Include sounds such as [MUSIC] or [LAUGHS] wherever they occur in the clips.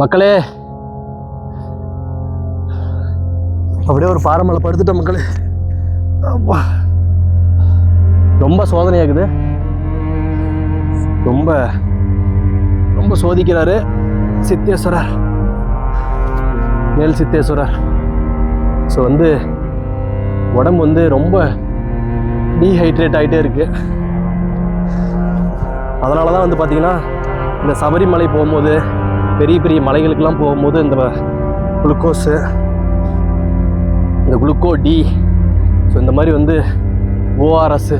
மக்களே. அப்படியே ஒரு பாறை மேலே படுத்துட்டோம் மக்களே. ரொம்ப சோதனையாகுது. ரொம்ப ரொம்ப சோதிக்கிறாரு சித்தேஸ்வரர். மேல் சித்தேஸ்வரர். ஸோ வந்து உடம்பு வந்து ரொம்ப டீஹைட்ரேட் ஆகிட்டே இருக்கு. அதனால தான் வந்து பார்த்தீங்கன்னா இந்த சபரிமலை போகும்போது பெரிய பெரிய மலைகளுக்கெல்லாம் போகும்போது இந்த குளுக்கோஸு இந்த குளுக்கோ டி ஸோ இந்த மாதிரி வந்து ஓஆர்எஸ்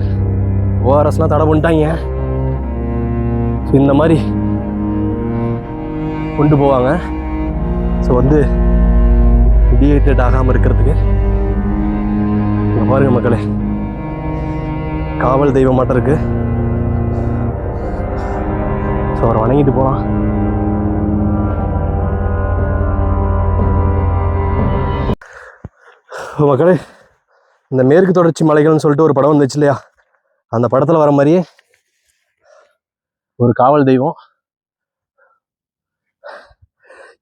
ஓஆர்எஸ்லாம் தடை பண்ணிட்டாங்க. ஸோ இந்த மாதிரி கொண்டு போவாங்க. ஸோ வந்து டீஹைட்ரேட் ஆகாமல் இருக்கிறதுக்கு இங்க பாருங்க மக்களே காவல் தெய்வம் மட்டும் ஸோ அவரை வணங்கிட்டு போகலாம் மக்களே இந்த மேற்கு தொடர்ச்சி மலைகள்னு சொல்லிட்டு ஒரு படம் வந்துச்சு இல்லையா? அந்த படத்தில் வர மாதிரியே ஒரு காவல் தெய்வம்.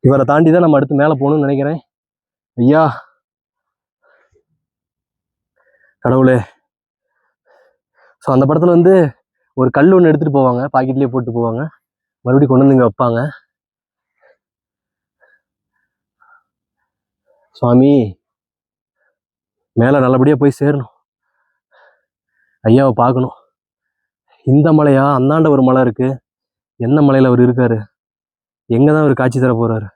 இவரை தாண்டி தான் நம்ம அடுத்து மேலே போகணும்னு நினைக்கிறேன். ஐயா! கடவுளே. ஸோ அந்த படத்தில் வந்து ஒரு கல் ஒன்று எடுத்துகிட்டு போவாங்க. பாக்கெட்லேயே போட்டு போவாங்க. மறுபடியும் கொண்டு வந்து இங்கே வைப்பாங்க. சுவாமி மேலே நல்லபடியாக போய் சேரணும். ஐயாவை பார்க்கணும். இந்த மலையா? அந்தாண்ட ஒரு மலை இருக்குது என்ன மலையில் அவர் இருக்கார்? எங்கே தான் அவர் காட்சி தர போகிறாரு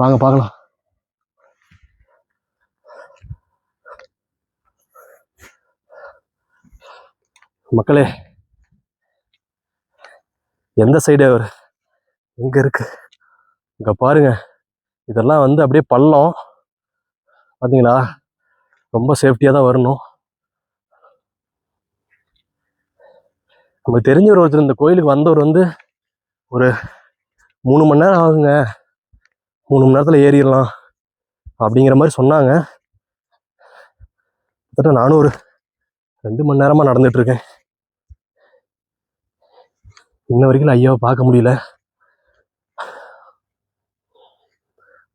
வாங்க பார்க்கலாம். மக்களே எந்த சைடு அவர்? எங்கே இருக்கு. இங்கே பாருங்க. இதெல்லாம் வந்து அப்படியே பள்ளம். பாத்தீங்களா ரொம்ப சேஃப்டியாக தான் வரணும். நமக்கு தெரிஞ்சவர் ஒருத்தர் இந்த கோயிலுக்கு வந்தவர் வந்து ஒரு மூணு மணி நேரம் ஆகுங்க. மூணு மணி நேரத்தில் ஏறிடலாம் அப்படிங்கிற மாதிரி சொன்னாங்க. கிட்டத்தட்ட நானும் ஒரு ரெண்டு மணி நேரமாக நடந்துகிட்ருக்கேன் இன்ன வரைக்கும் ஐயாவை பார்க்க முடியல.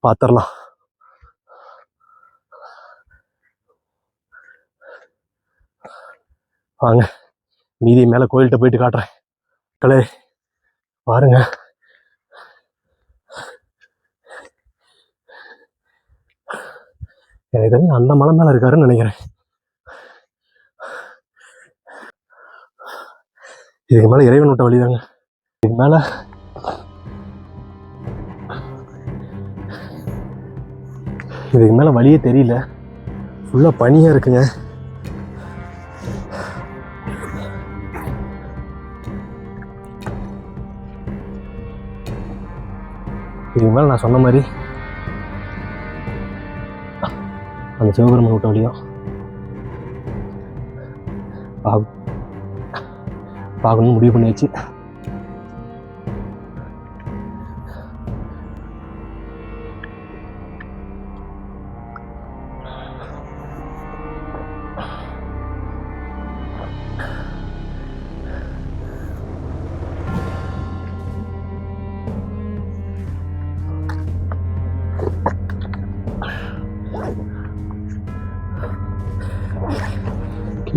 பார்த்துடலாம் வாங்க. மீதி மேலே கோயில்கிட்ட போயிட்டு காட்டுறேன். கலே பாருங்க எனக்கு தெரிஞ்சு அந்த மலை மேலே இருக்காருன்னு நினைக்கிறேன். இதுக்கு மேலே இறைவன் விட்ட வழிதாங்க. இதுக்கு மேலே இதுக்கு மேலே வழியே தெரியல. ஃபுல்லாக பனியாக இருக்குங்க. இதுக்கு மேலே நான் சொன்ன மாதிரி அந்த சிவபெருமன் விட்ட வழியும் பார்க்கணும்னு முடிவு பண்ணியாச்சு.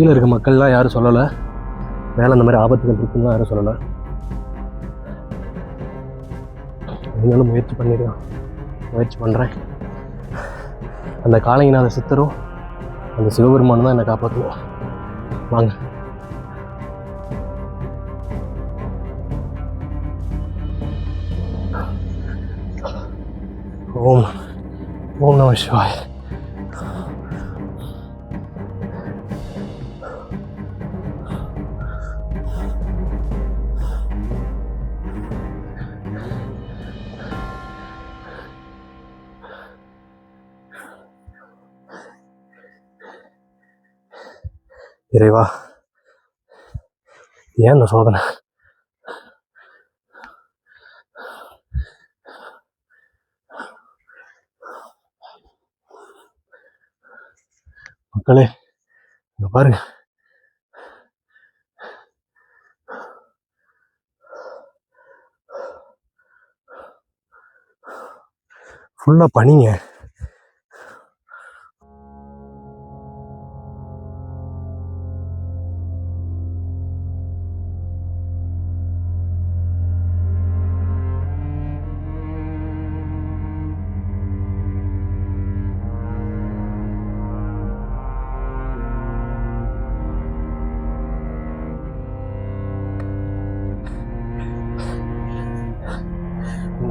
கீழே இருக்க மக்கள்லாம் யாரும் சொல்லலை. மேலே அந்த மாதிரி ஆபத்துகள் இருக்குன்னு யாரும் சொல்லலை. இருந்தாலும் முயற்சி பண்ணிடுவேன் முயற்சி பண்ணுறேன் அந்த காளைங்கநாத சித்தரும் அந்த சிவபெருமானும் தான் என்னை காப்பாற்றுவோம் வாங்க. ஓம். ஓம் நம சிவாய். இறைவா ஏன் இந்த சோதனை மக்களே இங்க பாருங்க ஃபுல்லாக பனிங்க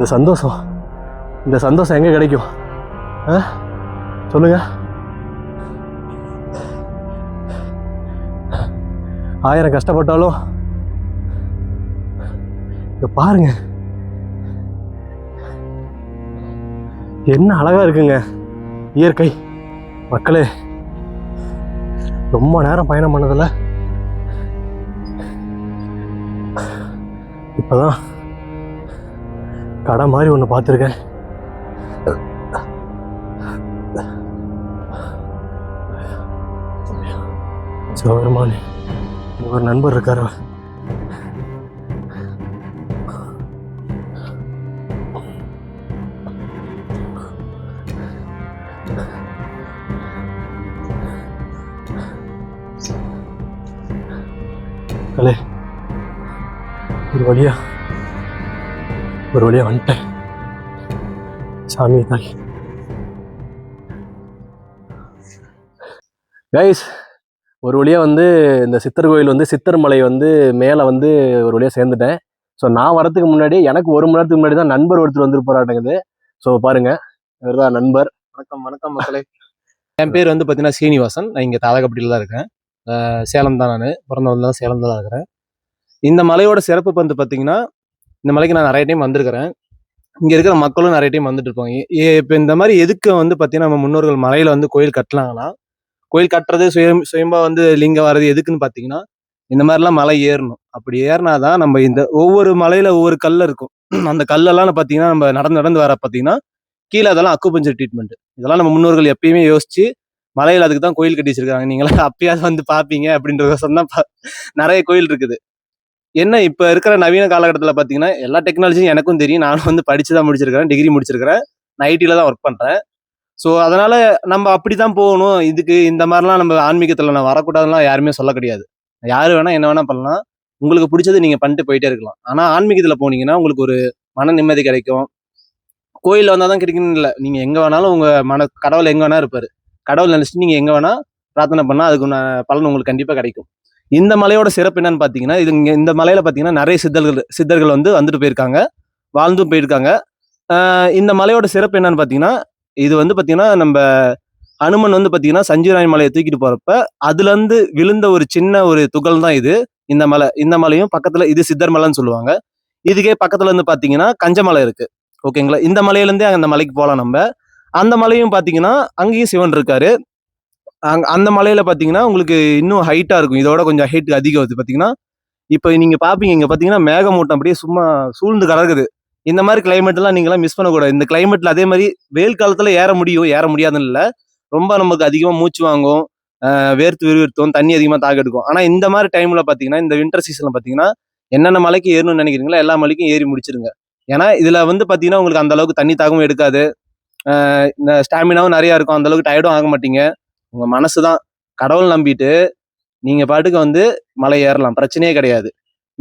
இந்த சந்தோஷம் இந்த சந்தோஷம் எங்கே கிடைக்கும்? ஆ? சொல்லுங்க. ஆயிரம் கஷ்டப்பட்டாலும் இங்க பாருங்க. என்ன அழகா இருக்குங்க இயற்கை. மக்களே ரொம்ப நேரம் பயணம் பண்ணதில்லை இப்போதான் கடை மாதிரி ஒன்று பார்த்துருக்கேன். சிவபெருமான் ஒரு நண்பர் இருக்காரா? அலே ஒரு வழியா? ஒரு வழியா வந்துட்டேன். சாமி தாய் கைஸ் ஒரு வழியா வந்து இந்த சித்தர் கோயில் வந்து சித்தர் மலை வந்து மேலே வந்து ஒரு வழியா சேர்ந்துட்டேன். ஸோ நான் வரதுக்கு முன்னாடி எனக்கு ஒரு மணி நேரத்துக்கு முன்னாடி தான் நண்பர் ஒருத்தர் வந்து போராட்டங்குது ஸோ பாருங்க இவர் தான் நண்பர். வணக்கம் வணக்கம் மக்களே. [LAUGHS] என் பேர் வந்து பார்த்தீங்கன்னா சீனிவாசன். நான் இங்கே தாதகப்பட்டியில் தான் இருக்கேன். சேலம் தான் நான். பிறந்தவங்க தான் சேலம் தான் இருக்கிறேன் இந்த மலையோட சிறப்பு வந்து பார்த்தீங்கன்னா இந்த மலைக்கு நான் நிறைய டைம் வந்திருக்கிறேன். இங்கே இருக்கிற மக்களும் நிறைய டைம் வந்துட்டு இருப்பாங்க. இப்போ இந்த மாதிரி எதுக்கு வந்து பார்த்தீங்கன்னா நம்ம முன்னோர்கள் மலையில் வந்து கோயில் கட்டலாங்கன்னா கோயில் கட்டுறது சுயம் சுயம்பா வந்து லிங்கம் வர்றது எதுக்குன்னு பார்த்தீங்கன்னா இந்த மாதிரிலாம் மலை ஏறணும். அப்படி ஏறினாதான் நம்ம இந்த ஒவ்வொரு மலையில் ஒவ்வொரு கல் இருக்கும். [CLEARS THROAT] அந்த கல்லெல்லாம் பார்த்தீங்கன்னா நம்ம நடந்து நடந்து வர பார்த்தீங்கன்னா கீழே அதெல்லாம் அக்குபஞ்சர் ட்ரீட்மெண்ட் இதெல்லாம் நம்ம முன்னோர்கள் எப்பயுமே யோசிச்சு மலையில் அதுக்கு தான் கோயில் கட்டி வச்சிருக்காங்க. நீங்களாம் [LAUGHS] அப்பயாவது வந்து பார்ப்பீங்க அப்படின்றத தான் நிறைய கோயில் இருக்குது. என்ன இப்போ இருக்கிற நவீன காலகட்டத்தில் பார்த்தீங்கன்னா எல்லா டெக்னாலஜியும் எனக்கும் தெரியும். நானும் வந்து படித்து தான் முடிச்சிருக்கிறேன் டிகிரி முடிச்சிருக்கிறேன். நான் தான் ஒர்க் பண்ணுறேன் ஸோ அதனால் நம்ம அப்படி தான் போகணும். இதுக்கு இந்த மாதிரிலாம் நம்ம ஆன்மீகத்தில் நான் வரக்கூடாதுலாம் யாருமே சொல்ல கிடையாது. யார் வேணால் என்ன வேணால் பண்ணலாம். உங்களுக்கு பிடிச்சது நீங்கள் பண்ணிட்டு போயிட்டே இருக்கலாம். ஆனால் ஆன்மீகத்தில் போனீங்கன்னா உங்களுக்கு ஒரு மன நிம்மதி கிடைக்கும். கோயிலில் வந்தால் தான் கிடைக்கணும் இல்லை. நீங்கள் எங்கே வேணாலும் உங்கள் மன கடவுள் எங்கே வேணால் இருப்பார். கடவுள் நினச்சிட்டு நீங்கள் எங்கே வேணால் பிரார்த்தனை பண்ணால் அதுக்கு பலன் உங்களுக்கு கண்டிப்பாக கிடைக்கும். இந்த மலையோட சிறப்பு என்னன்னு பார்த்தீங்கன்னா இது இங்கே இந்த மலையில பார்த்தீங்கன்னா நிறைய சித்தர்கள் சித்தர்கள் வந்து வந்துட்டு போயிருக்காங்க. வாழ்ந்தும் போயிருக்காங்க. இந்த மலையோட சிறப்பு என்னன்னு பார்த்தீங்கன்னா இது வந்து பார்த்தீங்கன்னா நம்ம அனுமன் வந்து பார்த்தீங்கன்னா சஞ்சீராயன் மலையை தூக்கிட்டு போறப்ப அதுலேருந்து விழுந்த ஒரு சின்ன ஒரு துகள் தான் இது. இந்த மலை இந்த மலையும் பக்கத்தில் இது சித்தர் மலைன்னு சொல்லுவாங்க. இதுக்கே பக்கத்துல இருந்து பார்த்தீங்கன்னா கஞ்சமலை இருக்கு. ஓகேங்களா? இந்த மலையிலேருந்தே அந்த மலைக்கு போகலாம் நம்ம. அந்த மலையும் பார்த்தீங்கன்னா அங்கேயும் சிவன் இருக்காரு. அந்த மலையில பார்த்தீங்கன்னா உங்களுக்கு இன்னும் ஹைட்டாக இருக்கும். இதோட கொஞ்சம் ஹைட் அதிகம் வருது. பார்த்தீங்கன்னா இப்போ நீங்கள் பார்ப்பீங்க இங்கே பார்த்தீங்கன்னா மேகமூட்டம் அப்படியே சும்மா சூழ்ந்து கலக்குது இந்த மாதிரி கிளைமேட்லாம் நீங்களாம் மிஸ் பண்ணக்கூடாது. இந்த கிளைமேட்டில் அதே மாதிரி வெயில் காலத்தில் ஏற முடியும் ஏற முடியாதுன்னு இல்லை. ரொம்ப நமக்கு அதிகமாக மூச்சு வாங்கும் வேர்த்து விறுவிறுத்தும் தண்ணி அதிகமாக தாக எடுக்கும். ஆனால் இந்த மாதிரி டைமில் பார்த்தீங்கன்னா இந்த வின்டர் சீசனில் பார்த்தீங்கன்னா என்னென்ன மலைக்கு ஏறணும்னு நினைக்கிறீங்களோ எல்லா மலைக்கும் ஏறி முடிச்சிருங்க. ஏன்னா இதில் வந்து பார்த்தீங்கன்னா உங்களுக்கு அந்த அளவுக்கு தண்ணி தாகவும் எடுக்காது. இந்த ஸ்டாமினாவும் நிறையா இருக்கும். அந்தளவுக்கு டயர்டும் ஆக மாட்டீங்க. உங்க மனசு தான் கடவுள் நம்பிட்டு நீங்க பாட்டுக்கு வந்து மலை ஏறலாம். பிரச்சனையே கிடையாது.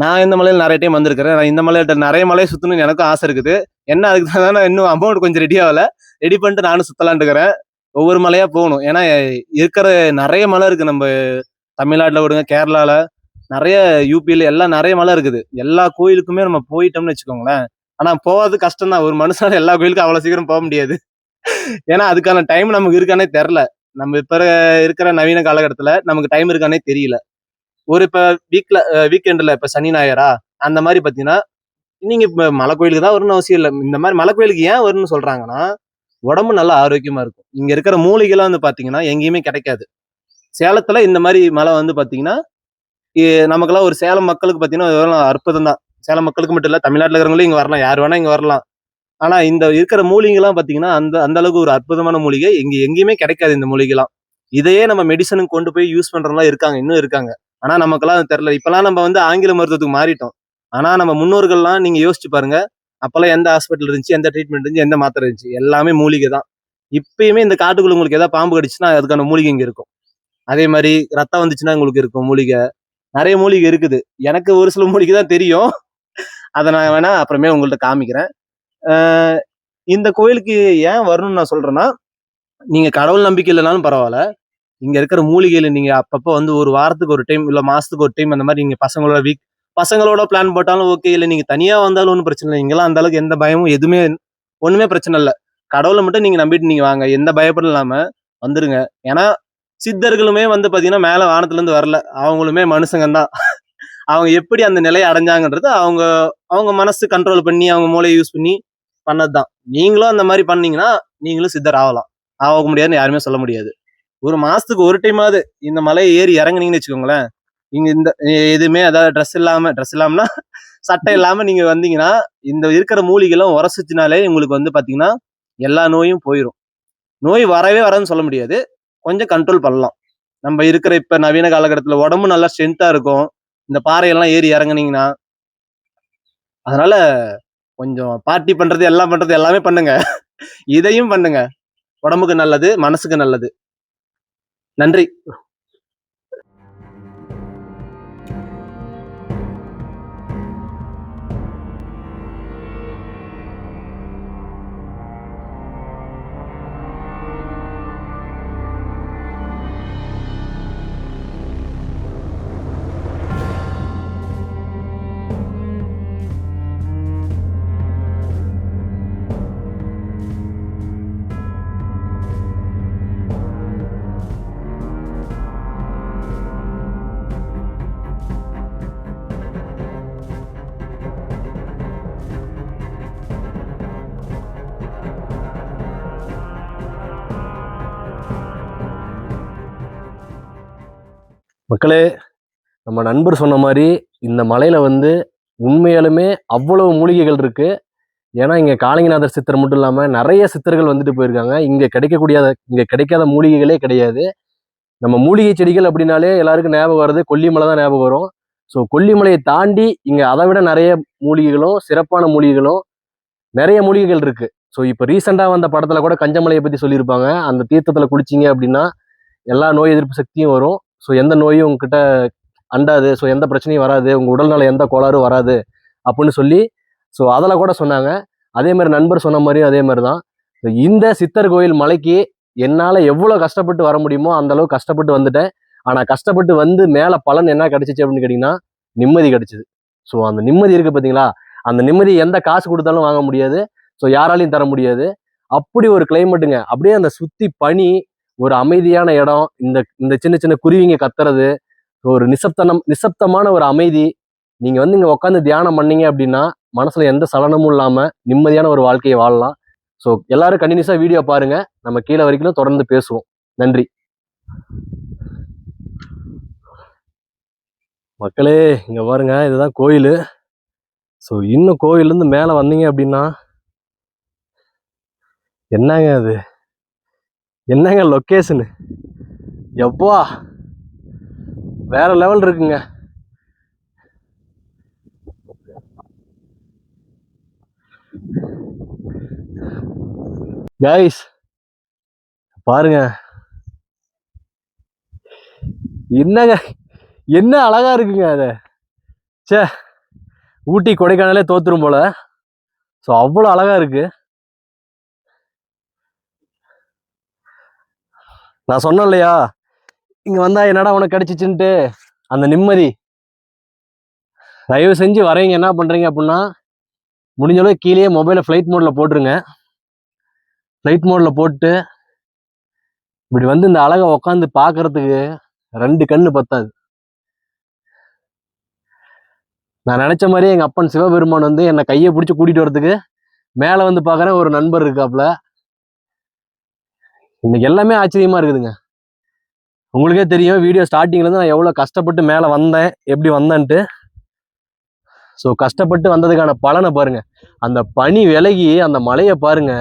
நான் இந்த மலையில் நிறைய டைம் வந்திருக்கிறேன். நான் இந்த மலையிட்ட நிறைய மலையை சுற்றணும்னு எனக்கும் ஆசை இருக்குது. என்ன அதுக்கு தான் நான் இன்னும் அமௌண்ட் கொஞ்சம் ரெடி ஆகல. ரெடி பண்ணிட்டு நானும் சுற்றலான்ட்டு இருக்கிறேன் ஒவ்வொரு மலையா போகணும். ஏன்னா இருக்கிற நிறைய மலை இருக்கு. நம்ம தமிழ்நாட்டில் விடுங்க கேரளால நிறைய யூபியில் எல்லாம் நிறைய மலை இருக்குது. எல்லா கோயிலுக்குமே நம்ம போயிட்டோம்னு வச்சுக்கோங்களேன். ஆனால் போகிறது கஷ்டம் தான் ஒரு மனுஷனால எல்லா கோயிலுக்கும் அவ்வளோ சீக்கிரம் போக முடியாது. ஏன்னா அதுக்கான டைம் நமக்கு இருக்கானே தெரில நம்ம இப்போ இருக்கிற நவீன காலகட்டத்தில் நமக்கு டைம் இருக்கானே தெரியல. ஒரு இப்போ வீக்ல வீக்கெண்டில் இப்போ சனி ஞாயிறா? அந்த மாதிரி பார்த்தீங்கன்னா நீங்கள் இப்போ மலை கோயிலுக்கு தான் வரணும்னு அவசியம் இல்லை. இந்த மாதிரி மலை கோயிலுக்கு ஏன் வரும்னு சொல்கிறாங்கன்னா உடம்பு நல்லா ஆரோக்கியமாக இருக்கும். இங்கே இருக்கிற மூலிகைலாம் வந்து பார்த்தீங்கன்னா எங்கேயுமே கிடைக்காது. சேலத்தில் இந்த மாதிரி மலை வந்து பார்த்தீங்கன்னா நமக்கெல்லாம் ஒரு சேலம் மக்களுக்கு பார்த்தீங்கன்னா அற்புதம் தான் சேலம் மக்களுக்கு மட்டும் இல்லை தமிழ்நாட்டில் இருக்கிறவங்களும் இங்கே வரலாம். யார் வேணால் இங்கே வரலாம். ஆனா இந்த இருக்கிற மூலிகைலாம் பாத்தீங்கன்னா அந்த அந்த அளவுக்கு ஒரு அற்புதமான மூலிகை. இங்க எங்கேயுமே கிடைக்காது இந்த மூலிகைலாம். இதையே நம்ம மெடிசனுக்கு கொண்டு போய் யூஸ் பண்றவங்களாம் இருக்காங்க இன்னும் இருக்காங்க. ஆனா நமக்கெல்லாம் அது தெரியல. இப்பெல்லாம் நம்ம வந்து ஆங்கில மருத்துவத்துக்கு மாறிட்டோம். ஆனா நம்ம முன்னோர்கள்லாம் நீங்க யோசிச்சு பாருங்க. அப்பெல்லாம் எந்த ஹாஸ்பிட்டல் இருந்துச்சு எந்த ட்ரீட்மெண்ட் இருந்துச்சு எந்த மாத்திரை இருந்துச்சு? எல்லாமே மூலிகை தான். இப்பயுமே இந்த காட்டுக்குள்ள உங்களுக்கு ஏதாவது பாம்பு கடிச்சுன்னா அதுக்கான மூலிகை இங்க இருக்கும். அதே மாதிரி ரத்தம் வந்துச்சுன்னா உங்களுக்கு இருக்கும் மூலிகை. நிறைய மூலிகை இருக்குது. எனக்கு ஒரு சில மூலிகை தான் தெரியும். அதை நான் வேணா அப்புறமே உங்கள்ட்ட காமிக்கிறேன். இந்த கோயிலுக்கு ஏன் வரணும்னு நான் சொல்றேன்னா நீங்க கடவுள் நம்பிக்கை இல்லைனாலும் பரவாயில்ல. இங்க இருக்கிற மூலிகையில நீங்க அப்பப்போ வந்து ஒரு வாரத்துக்கு ஒரு டைம் இல்ல மாசத்துக்கு ஒரு டைம் அந்த மாதிரி நீங்க பசங்களோட வீக் பசங்களோட பிளான் போட்டாலும் ஓகே இல்லை நீங்க தனியா வந்தாலும் ஒன்றும் பிரச்சனை இல்லை. இங்கெல்லாம் அந்த அளவுக்கு எந்த பயமும் எதுவுமே ஒண்ணுமே பிரச்சனை இல்லை. கடவுளை மட்டும் நீங்க நம்பிட்டு நீங்க வாங்க. எந்த பயப்படும் இல்லாம வந்துருங்க. ஏன்னா சித்தர்களுமே வந்து பாத்தீங்கன்னா மேல வானத்துல இருந்து வரல. அவங்களுமே மனுஷங்க தான் அவங்க எப்படி அந்த நிலையை அடைஞ்சாங்கன்றது அவங்க அவங்க மனசு கண்ட்ரோல் பண்ணி அவங்க மூளையை யூஸ் பண்ணி பண்ணதுதான். நீங்களும் அந்த மாதிரி பண்ணீங்கன்னா நீங்களும் சித்தர் ஆகலாம் ஆக முடியாதுன்னு யாருமே சொல்ல முடியாது. ஒரு மாசத்துக்கு ஒரு டைமாவது இந்த மலையை ஏறி இறங்குனீங்கன்னு வச்சுக்கோங்களேன் நீங்கள் இந்த எதுவுமே அதாவது ட்ரெஸ் இல்லாம ட்ரெஸ் இல்லாமனா சட்டை இல்லாம நீங்க வந்தீங்கன்னா இந்த இருக்கிற மூலிகைலாம் உரசிச்சினாலே உங்களுக்கு வந்து பாத்தீங்கன்னா எல்லா நோயும் போயிடும் நோய் வரவே வராதுன்னு சொல்ல முடியாது. கொஞ்சம் கண்ட்ரோல் பண்ணலாம். நம்ம இருக்கிற இப்ப நவீன காலகட்டத்துல உடம்பு நல்லா ஸ்ட்ரென்த்தா இருக்கும். இந்த பாறையெல்லாம் ஏறி இறங்குனீங்கன்னா அதனால கொஞ்சம் பார்ட்டி பண்றது எல்லாம் பண்றது எல்லாமே பண்ணுங்க. இதையும் பண்ணுங்க. உடம்புக்கு நல்லது மனசுக்கு நல்லது. நன்றி. மக்களே நம்ம நண்பர் சொன்ன மாதிரி இந்த மலையில் வந்து உண்மையாலுமே அவ்வளவு மூலிகைகள் இருக்குது ஏன்னா இங்கே காளிங்கநாதர் சித்தர் மட்டும் இல்லாமல் நிறைய சித்தர்கள் வந்துட்டு போயிருக்காங்க. இங்கே கிடைக்கக்கூடிய இங்கே கிடைக்காத மூலிகைகளே கிடையாது. நம்ம மூலிகை செடிகள் அப்படின்னாலே எல்லாருக்கும் ஞாபகம் வருது கொல்லிமலை தான் ஞாபகம் வரும். ஸோ கொல்லிமலையை தாண்டி இங்கே அதை விட நிறைய மூலிகைகளும் சிறப்பான மூலிகைகளும் நிறைய மூலிகைகள் இருக்குது ஸோ இப்போ ரீசெண்டாக வந்த படத்தில் கூட கஞ்சமலையை பற்றி சொல்லியிருப்பாங்க. அந்த தீர்த்தத்தில் குளிச்சிங்க அப்படின்னா எல்லா நோய் எதிர்ப்பு சக்தியும் வரும். ஸோ எந்த நோயும் உங்ககிட்ட அண்டாது. ஸோ எந்த பிரச்சனையும் வராது. உங்கள் உடல்நல எந்த கோளாறும் வராது அப்படின்னு சொல்லி ஸோ அதில் கூட சொன்னாங்க. அதே மாதிரி நண்பர் சொன்ன மாதிரியும் அதே மாதிரி தான். இந்த சித்தர் கோயில் மலைக்கு என்னால் எவ்வளோ கஷ்டப்பட்டு வர முடியுமோ அந்தளவுக்கு கஷ்டப்பட்டு வந்துட்டேன். ஆனால் கஷ்டப்பட்டு வந்து மேலே பலன் என்ன கிடைச்சிச்சு அப்படின்னு கேட்டிங்கன்னா நிம்மதி கிடைச்சிது. ஸோ அந்த நிம்மதி இருக்குது பார்த்தீங்களா அந்த நிம்மதி எந்த காசு கொடுத்தாலும் வாங்க முடியாது. ஸோ யாராலையும் தர முடியாது. அப்படி ஒரு கிளைமேட்டுங்க அப்படியே அந்த சுற்றி பனி ஒரு அமைதியான இடம் இந்த இந்த சின்ன சின்ன குருவிங்க கத்துறது ஒரு நிசப்தனம் நிசப்தமான ஒரு அமைதி. நீங்க வந்து இங்க உட்காந்து தியானம் பண்ணீங்க அப்படின்னா மனசுல எந்த சலனமும் இல்லாம நிம்மதியான ஒரு வாழ்க்கையை வாழலாம். ஸோ எல்லாரும் கண்டினியூஸா வீடியோ பாருங்க. நம்ம கீழே வரைக்கும் தொடர்ந்து பேசுவோம். நன்றி. மக்களே இங்க பாருங்க. இதுதான் கோயில். ஸோ இன்னும் கோயிலேருந்து மேலே வந்தீங்க அப்படின்னா என்னங்க அது? என்னங்க லொக்கேஷனு எப்பா வேற லெவல் இருக்குங்க. கைஸ் பாருங்க. என்னங்க? என்ன அழகா இருக்குங்க அது? ச்சே ஊட்டி கொடைக்கானலே தோத்துரும் போல. ஸோ அவ்வளோ அழகா இருக்குது நான் சொன்னேன் இல்லையா இங்க வந்தா என்னடா உனக்கு கிடைச்சிச்சுன்ட்டு? அந்த நிம்மதி. தயவு செஞ்சு வரீங்க என்ன பண்றீங்க அப்படின்னா முடிஞ்சளவு கீழே மொபைலை ஃப்ளைட் மோட்ல போட்டுருங்க. ஃப்ளைட் மோட்ல போட்டு இப்படி வந்து இந்த அழகை உட்காந்து பார்க்கறதுக்கு ரெண்டு கண்ணு பத்தாது. நான் நினைச்ச மாதிரி எங்க அப்பன் சிவபெருமான் வந்து என்னை கையை பிடிச்சி கூட்டிட்டு வரதுக்கு மேல வந்து பார்க்குறேன் ஒரு நண்பர் இருக்காப்ல. இன்னைக்கு எல்லாமே ஆச்சரியமா இருக்குதுங்க. உங்களுக்கே தெரியும் வீடியோ ஸ்டார்டிங்ல இருந்து நான் எவ்வளவு கஷ்டப்பட்டு மேல வந்தேன் எப்படி வந்தேன்ட்டு. ஸோ கஷ்டப்பட்டு வந்ததுக்கான பலனை பாருங்க. அந்த பனி விலகி அந்த மலையை பாருங்க.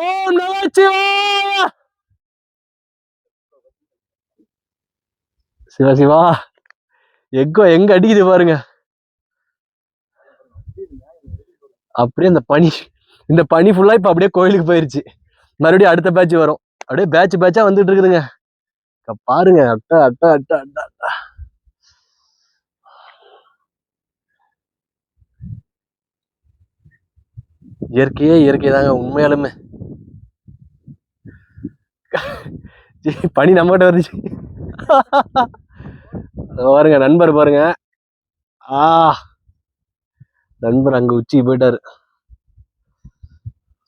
ஓம் சிவா சிவா. எக்கோ எங்க அடிக்குது பாருங்க. அப்படியே இந்த பனி இந்த பனி ஃபுல்லா இப்ப அப்படியே கோயிலுக்கு போயிருச்சு. மறுபடியும் அடுத்த பேட்ச் வரும். அப்படியே பேட்ச் பேட்சா வந்துட்டு இருக்குதுங்க. பாருங்க அட்டா அட்டா அட்டா அட்டா அட்டா. இயற்கையே இயற்கை தாங்க உண்மையாலுமே. [LAUGHS] பனி நம்மகிட்ட வந்துச்சு. [LAUGHS] பாருங்க நண்பர் பாருங்க. ஆ நண்பர் அங்க உச்சிக்கு போயிட்டாரு.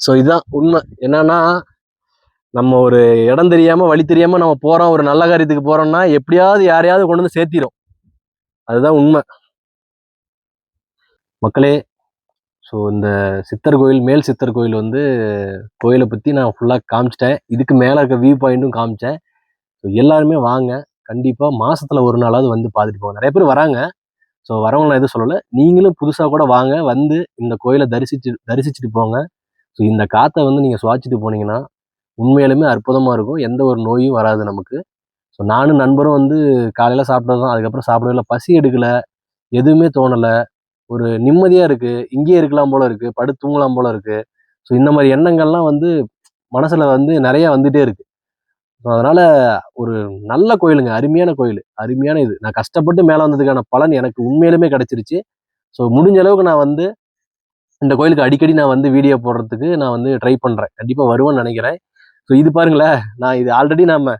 ஸோ இதுதான் உண்மை. என்னன்னா நம்ம ஒரு இடம் தெரியாம வழி தெரியாம நம்ம போறோம் ஒரு நல்ல காரியத்துக்கு போறோம்னா எப்படியாவது யாரையாவது கொண்டு வந்து சேர்த்திரும். அதுதான் உண்மை. மக்களே ஸோ இந்த சித்தர் கோயில் மேல் சித்தர் கோயில் வந்து கோயிலை பற்றி நான் ஃபுல்லாக காமிச்சிட்டேன். இதுக்கு மேலே இருக்க வியூ பாயிண்ட்டும் காமிச்சேன். ஸோ எல்லாருமே வாங்க. கண்டிப்பாக மாதத்தில் ஒரு நாளாவது வந்து பார்த்துட்டு போங்க. நிறைய பேர் வராங்க. ஸோ வரவங்க நான் எதுவும் சொல்லலை. நீங்களும் புதுசாக கூட வாங்க. வந்து இந்த கோயிலை தரிசிச்சு தரிசிச்சுட்டு போங்க. ஸோ இந்த காற்றை வந்து நீங்கள் சுவாச்சிட்டு போனீங்கன்னா உண்மையிலுமே அற்புதமாக இருக்கும். எந்த ஒரு நோயும் வராது நமக்கு. ஸோ நானும் நண்பரும் வந்து காலையில் சாப்பிட்டது தான் அதுக்கப்புறம் சாப்பிடவே இல்லை. பசி எடுக்கலை. எதுவுமே தோணலை. ஒரு நிம்மதியாக இருக்குது இங்கேயே இருக்கலாம் போல இருக்குது படுத்து தூங்கலாம் போல இருக்குது ஸோ இந்த மாதிரி எண்ணங்கள்லாம் வந்து மனசில் வந்து நிறையா வந்துகிட்டே இருக்குது அதனால் ஒரு நல்ல கோயிலுங்க. அருமையான கோயில். அருமையான இது. நான் கஷ்டப்பட்டு மேலே வந்ததுக்கான பலன் எனக்கு உண்மையிலுமே கிடைச்சிருச்சு. ஸோ முடிஞ்ச அளவுக்கு நான் வந்து இந்த கோயிலுக்கு அடிக்கடி நான் வந்து வீடியோ போடுறதுக்கு நான் வந்து ட்ரை பண்ணுறேன் கண்டிப்பாக வருவேன்னு நினைக்கிறேன். ஸோ இது பாருங்களேன். நான் இது ஆல்ரெடி நம்ம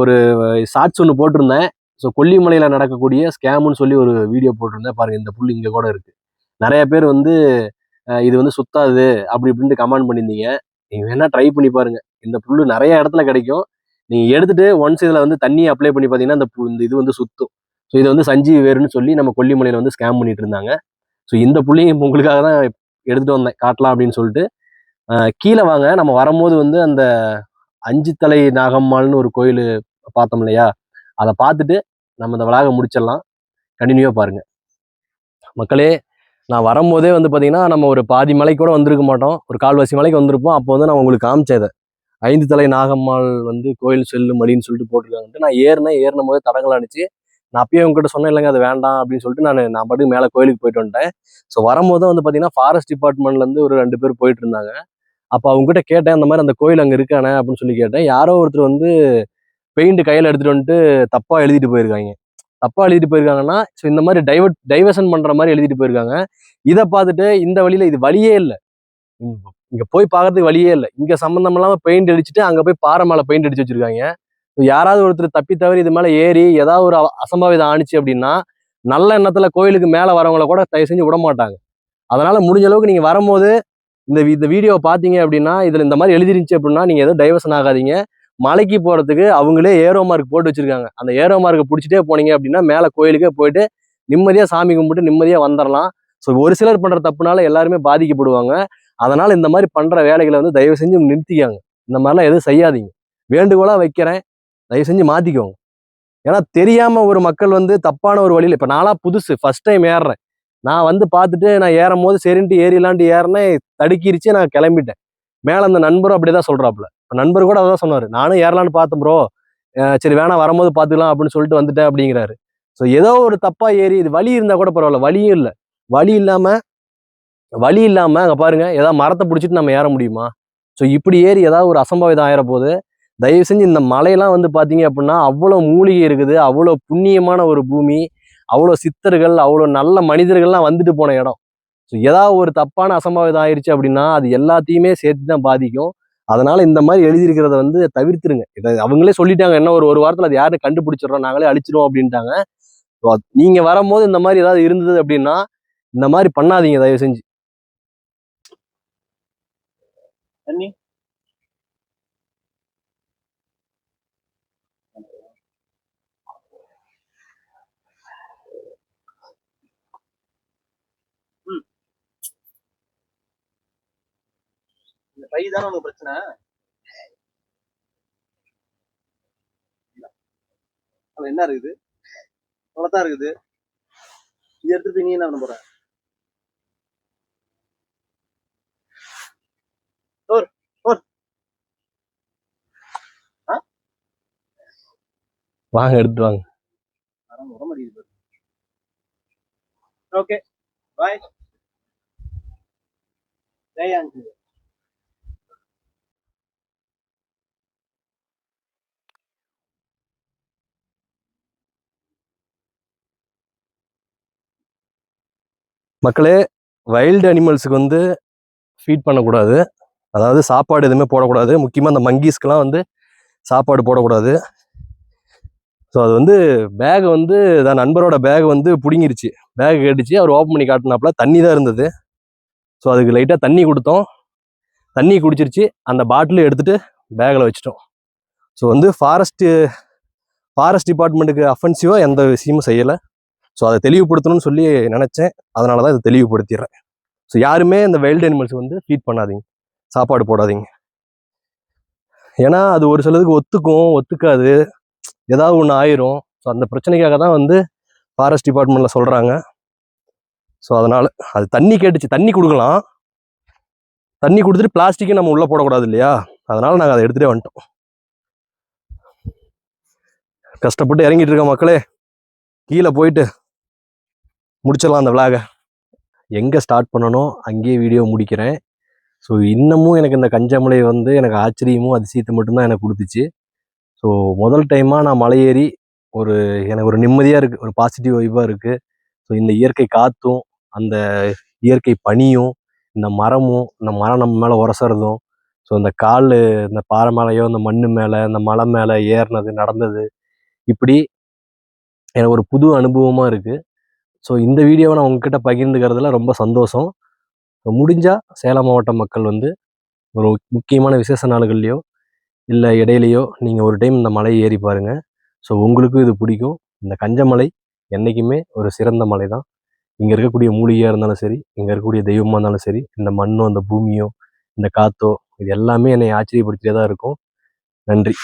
ஒரு ஷார்ட்ஸ் ஒன்று போட்டிருந்தேன். ஸோ கொல்லிமலையில் நடக்கக்கூடிய ஸ்கேம்னு சொல்லி ஒரு வீடியோ போட்டிருந்தேன். பாருங்க இந்த புல் இங்கே கூட இருக்குது நிறைய பேர் வந்து இது வந்து சுத்தாது அப்படி இப்படின்ட்டு கமெண்ட் பண்ணியிருந்தீங்க. நீங்கள் வேணால் ட்ரை பண்ணி பாருங்கள் இந்த புல் நிறைய இடத்துல கிடைக்கும். நீங்கள் எடுத்துட்டு ஒன்ஸ் இதில் வந்து தண்ணியை அப்ளை பண்ணி பார்த்தீங்கன்னா அந்த பு- இந்த இது வந்து சுத்தும். ஸோ இது வந்து சஞ்சீவ் வேறுன்னு சொல்லி நம்ம கொல்லிமலையில் வந்து ஸ்கேம் பண்ணிட்டு இருந்தாங்க. ஸோ இந்த புள்ளையும் உங்களுக்காக தான் எடுத்துகிட்டு வந்தேன். காட்டலாம் அப்படின்னு சொல்லிட்டு. கீழே வாங்க. நம்ம வரும்போது வந்து அந்த அஞ்சு தலை நாகம்மாள்னு ஒரு கோயில் பார்த்தோம் இல்லையா? அதை பார்த்துட்டு நம்ம இந்த விழாவை முடிச்சிடலாம். கண்டினியூவாக பாருங்க. மக்களே நான் வரும்போதே வந்து பார்த்தீங்கன்னா நம்ம ஒரு பாதி மலைக்கு கூட வந்திருக்க மாட்டோம். ஒரு கால்வாசி மலைக்கு வந்திருப்போம். அப்போ வந்து நான் உங்களுக்கு காமிச்சேன் ஐந்து தலை நாகம்மாள் வந்து கோயில் செல்லும் அப்படின்னு சொல்லிட்டு போட்டிருக்காங்கன்ட்டு நான் ஏறினேன் ஏறின போது தடங்கள் அடிச்சு. நான் அப்பயே உங்ககிட்ட சொன்னேன் இல்லைங்க அது வேண்டாம் அப்படின்னு சொல்லிட்டு நான் நான் பாட்டுக்கு மேலே கோயிலுக்கு போயிட்டு வந்துட்டேன். ஸோ வரும்போது வந்து பார்த்தீங்கன்னா ஃபாரஸ்ட் டிபார்ட்மெண்ட்லேருந்து ஒரு ரெண்டு பேர் போயிட்டு இருந்தாங்க. அப்போ அவங்ககிட்ட கேட்டேன் அந்த மாதிரி அந்த கோயில் அங்கே இருக்கானே அப்படின்னு சொல்லி கேட்டேன். யாரோ ஒருத்தர் வந்து பெயிண்ட் கையில் எடுத்துகிட்டு வந்துட்டு தப்பாக எழுதிட்டு போயிருக்காங்க. தப்பாக எழுதிட்டு போயிருக்காங்கன்னா ஸோ இந்த மாதிரி டைவர்ட் டைவர்ஷன் பண்ணுற மாதிரி எழுதிட்டு போயிருக்காங்க. இதை பார்த்துட்டு இந்த வழியில் இது வழியே இல்லை. இங்கே போய் பார்க்கறதுக்கு வழியே இல்லை. இங்கே சம்மந்தம் இல்லாமல் பெயிண்ட் அடிச்சுட்டு அங்கே போய் பாறை மேலே பெயிண்ட் அடிச்சு வச்சுருக்காங்க. யாராவது ஒருத்தர் தப்பி தவறி இது மேலே ஏறி ஏதாவது ஒரு அ- அசம்பாவிதம் ஆணிச்சு அப்படின்னா நல்ல எண்ணத்தில் கோயிலுக்கு மேலே வரவங்கள கூட தயவு செஞ்சு விட மாட்டாங்க. அதனால் முடிஞ்ச அளவுக்கு நீங்கள் வரும்போது இந்த வி- இந்த வீடியோவை பார்த்தீங்க அப்படின்னா இதில் இந்த மாதிரி எழுதிருந்துச்சு அப்படின்னா நீங்கள் எதுவும் டைவர்ஷன் ஆகாதீங்க. மலைக்கு போகிறதுக்கு அவங்களே ஏரோ மார்க் போட்டு வச்சுருக்காங்க. அந்த ஏரோ மார்க்கை பிடிச்சிட்டே போனீங்க அப்படின்னா மேலே கோயிலுக்கே போயிட்டு நிம்மதியாக சாமி கும்பிட்டு நிம்மதியாக வந்துடலாம் ஸோ ஒரு சிலர் பண்ணுற தப்புனால எல்லாருமே பாதிக்கப்படுவாங்க. அதனால் இந்த மாதிரி பண்ணுற வேலைகளை வந்து தயவு செஞ்சு நிறுத்திக்காங்க. இந்த மாதிரிலாம் எதுவும் செய்யாதீங்க. வேண்டுகோளாக வைக்கிறேன். தயவு செஞ்சு மாற்றிக்கோங்க ஏன்னா தெரியாமல் ஒரு மக்கள் வந்து தப்பான ஒரு வழியில் இப்போ நான்லாம் புதுசு ஃபஸ்ட் டைம் ஏறுறேன். நான் வந்து பார்த்துட்டு நான் ஏறும் போது சரின்ட்டு ஏறிலான்ட்டு ஏறினேன் தடுக்கிருச்சு நான் கிளம்பிட்டேன். மேலே அந்த நண்பரும் அப்படிதான் சொல்கிறாப்புல இப்போ நண்பர் கூட அதான் சொன்னார் நானும் ஏறலான்னு பார்த்தேன் ப்ரோ சரி வேணா வரும்போது பார்த்துக்கலாம் அப்படின்னு சொல்லிட்டு வந்துட்டேன் அப்படிங்கிறாரு. ஸோ ஏதோ ஒரு தப்பாக ஏறி இது வழி இருந்தால் கூட பரவாயில்ல வழியும் இல்லை. வழி இல்லாமல் வழி இல்லாமல் அங்கே பாருங்கள் ஏதாவது மரத்தை பிடிச்சிட்டு நம்ம ஏற முடியுமா? ஸோ இப்படி ஏறி ஏதாவது ஒரு அசம்பாவிதம் ஆகிற போது தயவு செஞ்சு இந்த மலையெல்லாம் வந்து பார்த்தீங்க அப்படின்னா அவ்வளோ மூலிகை இருக்குது அவ்வளோ புண்ணியமான ஒரு பூமி அவ்வளோ சித்தர்கள் அவ்வளோ நல்ல மனிதர்கள்லாம் வந்துட்டு போன இடம். ஸோ ஏதாவது ஒரு தப்பான அசம்பாவிதம் ஆயிடுச்சு அப்படின்னா அது எல்லாத்தையுமே சேர்த்து தான் பாதிக்கும். அதனால இந்த மாதிரி எழுதியிருக்கிறத வந்து தவிர்த்துருங்க. இதை அவங்களே சொல்லிட்டாங்க என்ன ஒரு ஒரு வாரத்தில் அது யாரும் கண்டுபிடிச்சிடுறோம் நாங்களே அழிச்சிடுவோம் அப்படின்ட்டாங்க. ஸோ நீங்கள் வரும்போது இந்த மாதிரி ஏதாவது இருந்தது அப்படின்னா இந்த மாதிரி பண்ணாதீங்க தயவு செஞ்சு. தண்ணி. இந்த கை தானே உனக்கு பிரச்சனை? அது என்ன இருக்குது? அவ்வளோதான் இருக்குது. இது எடுத்துட்டு போய் நீ என்ன பண்ண போற? வாங்க எடுத்துட்டு வாங்க. ஓகே மக்களே வைல்டு அனிமல்ஸுக்கு வந்து ஃபீட் பண்ணக்கூடாது. அதாவது சாப்பாடு எதுவுமே போடக்கூடாது. முக்கியமாக அந்த மங்கீஸ்க்கெலாம் வந்து சாப்பாடு போடக்கூடாது. ஸோ அது வந்து பேக் வந்து தான் நண்பரோட பேக் வந்து பிடுங்கிருச்சு. பேக் கடிச்சு அவர் ஓப்பன் பண்ணி காட்டினாப்புல தண்ணி தான் இருந்தது. ஸோ அதுக்கு லைட்டாக தண்ணி கொடுத்தோம். தண்ணி குடிச்சிருச்சு. அந்த பாட்டில் எடுத்துகிட்டு பேக்கில் வச்சிட்டோம். ஸோ வந்து ஃபாரஸ்ட்டு ஃபாரஸ்ட் டிபார்ட்மெண்ட்டுக்கு அஃபென்சிவாக எந்த விஷயமும் செய்யலை. ஸோ அதை தெளிவுபடுத்தணும்னு சொல்லி நினச்சேன். அதனால தான் இதை தெளிவுபடுத்திடுறேன். ஸோ யாருமே இந்த வைல்டு அனிமல்ஸ் வந்து ஃபீட் பண்ணாதீங்க. சாப்பாடு போடாதீங்க. ஏன்னா அது ஒரு சிலதுக்கு ஒத்துக்கும் ஒத்துக்காது. ஏதாவது ஒன்று ஆயிரும். ஸோ அந்த பிரச்சனைக்காக தான் வந்து ஃபாரஸ்ட் டிபார்ட்மெண்ட்டில் சொல்கிறாங்க ஸோ அதனால் அது தண்ணி கேட்டுச்சு. தண்ணி கொடுக்கலாம். தண்ணி கொடுத்துட்டு பிளாஸ்டிக்கை நம்ம உள்ளே போடக்கூடாது இல்லையா? அதனால் நாங்கள் அதை எடுத்துகிட்டே வந்துட்டோம். கஷ்டப்பட்டு இறங்கிட்டு இருக்க மக்களே கீழே போயிட்டு முடிச்சிடலாம் அந்த விளாகை எங்கே ஸ்டார்ட் பண்ணனோ அங்கேயே வீடியோ முடிக்கிறேன். ஸோ இன்னமும் எனக்கு இந்த கஞ்சமலை வந்து எனக்கு ஆச்சரியமும் அதிசயத்தை மட்டும்தான் எனக்கு கொடுத்துச்சு. ஸோ முதல் டைமாக நான் மலை ஏறி ஒரு எனக்கு ஒரு நிம்மதியாக இருக்குது ஒரு பாசிட்டிவ் வைப்பாக இருக்குது ஸோ இந்த இயற்கை காற்றும் அந்த இயற்கை பனியும் இந்த மரமும் இந்த மரம் நம்ம மேலே உரசுறதும் ஸோ இந்த கால் இந்த பாறை மேலேயோ இந்த மண் மேலே இந்த மலை மேலே ஏறினது நடந்தது இப்படி எனக்கு ஒரு புது அனுபவமாக இருக்குது ஸோ இந்த வீடியோவை நான் உங்ககிட்ட பகிர்ந்துக்கிறதுல ரொம்ப சந்தோஷம். முடிஞ்சால் சேலம் மாவட்ட மக்கள் வந்து ஒரு முக்கியமான விசேஷ நாளுகள்லையோ இல்லை இடையிலையோ நீங்கள் ஒரு டைம் இந்த மலையை ஏறி பாருங்கள் ஸோ உங்களுக்கும் இது பிடிக்கும். இந்த கஞ்சமலை என்றைக்குமே ஒரு சிறந்த மலை தான். இங்கே இருக்கக்கூடிய மூலிகையாக இருந்தாலும் சரி இங்கே இருக்கக்கூடிய தெய்வமாக இருந்தாலும் சரி இந்த மண்ணோ இந்த பூமியோ இந்த காத்தோ இது எல்லாமே என்னை ஆச்சரியப்படுத்தியே தான் இருக்கும். நன்றி.